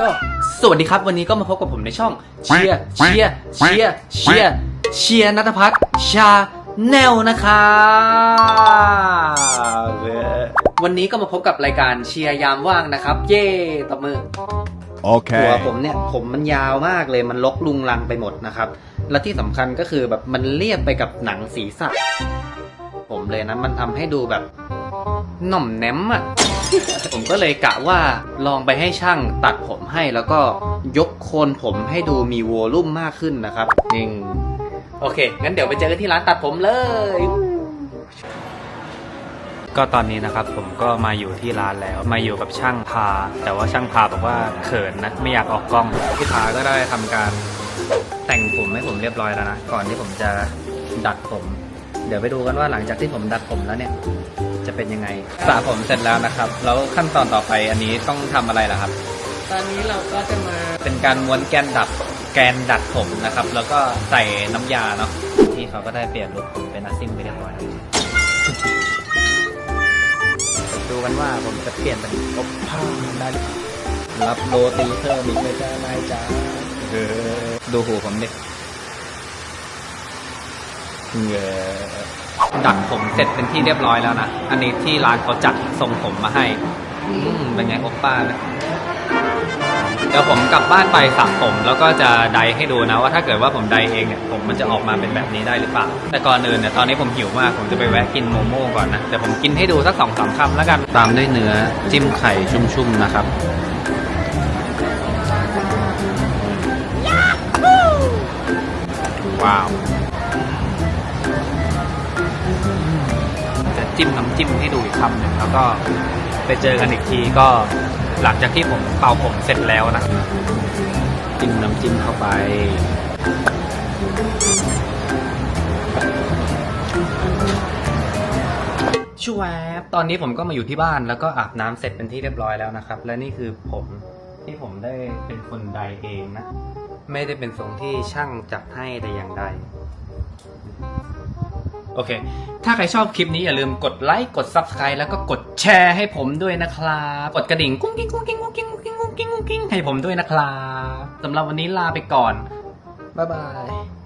ก็สวัสดีครับวันนี้ก็มาพบกับผมในช่องเชียร์เชียร์เชียร์เชียร์เชียร์นัทพัฒน์ชาแนลนะครับวันนี้ก็มาพบกับรายการเชียร์ยามว่างนะครับ เย่ตบมือหัว Okay. ผมเนี่ยผมมันยาวมากเลยมันลกลุงลังไปหมดนะครับ และที่สำคัญก็คือแบบมันเรียบไปกับหนังศีรษะผมเลยนะ มันทำให้ดูแบบหน่อมแนมอะ ผมก็เลยกะว่าลองไปให้ช่างตัดผมให้แล้วก็ยกโคนผมให้ดูมีโวลุ่มมากขึ้นนะครับจริงโอเค งั้นเดี๋ยวไปเจอกันที่ร้านตัดผมเลย ก็ตอนนี้นะครับผมก็มาอยู่ที่ร้านแล้วมาอยู่กับช่างพา แต่ว่าช่างพาบอกว่าเขินนะไม่อยากออกกล้องพี่พาก็ได้ทำการแต่งผมให้ผมเรียบร้อยแล้วนะก่อนที่ผมจะดัดผม เดี๋ยวไปดูกันว่าหลังจากที่ผมดัดผมแล้วเนี่ย จะเป็นยังไงสระผมเสร็จแล้วนะครับ แล้วขั้นตอนต่อไปอันนี้ต้องทำอะไรล่ะครับ ตอนนี้เราก็จะมาเป็นการม้วนแกนดัดแกนดัดผมนะครับ แล้วก็ใส่น้ำยาเนาะที่เขาก็ได้เปลี่ยนลุคผมเป็นอาซิมไปเรียบร้อยแล้วดูกันว่าผมจะเปลี่ยนเป็นอบผ้าได้หรือเปล่ารับโรตีเพิ่มอีกไหมจ้านายจ้าเออดูหูผมดิเงอ ดัดผมเสร็จเป็นที่เรียบร้อยแล้วนะ อันนี้ที่ร้านเขาจัดทรงผมมาให้อืมเป็นไงโอปป้านะเดี๋ยวผมกลับบ้านไปสระผมแล้วก็จะไดร์ให้ดูนะว่าถ้าเกิดว่าผมไดร์เองเนี่ยผมมันจะออกมาเป็นแบบนี้ได้หรือเปล่า แต่ก่อนอื่นเนี่ยตอนนี้ผมหิวมากผมจะไปแวะกินโมโม่ก่อนนะแต่ผมกินให้ดูสักสองสามคำแล้วกันตามด้วยเนื้อจิ้มไข่ชุ่มๆนะครับว้าว จิ้มน้ำจิ้มให้ดูอีกคำหนึ่งแล้วก็ไปเจอกันอีกทีก็หลังจากที่ผมเป่าผมเสร็จแล้วนะจิ้มน้ำจิ้มเข้าไปชวบตอนนี้ผมก็มาอยู่ที่บ้านแล้วก็อาบน้ำเสร็จเป็นที่เรียบร้อยแล้วนะครับ และนี่คือผมที่ผมได้เป็นคนใดเองนะ ไม่ได้เป็นทรงที่ช่างจัดให้แต่อย่างใด โอเค ถ้าใครชอบคลิปนี้อย่าลืมกดไลค์ กด Subscribe แล้วก็กดแชร์ให้ผมด้วยนะครับ กดกระดิ่งกุ้งกิ้งกุ้งกิ้งกุ้งกิ้งกุ้งกิ้งกุ้งกิ้งกุ้งกิ้งให้ผมด้วยนะครับสำหรับวันนี้ลาไปก่อน บ๊ายบาย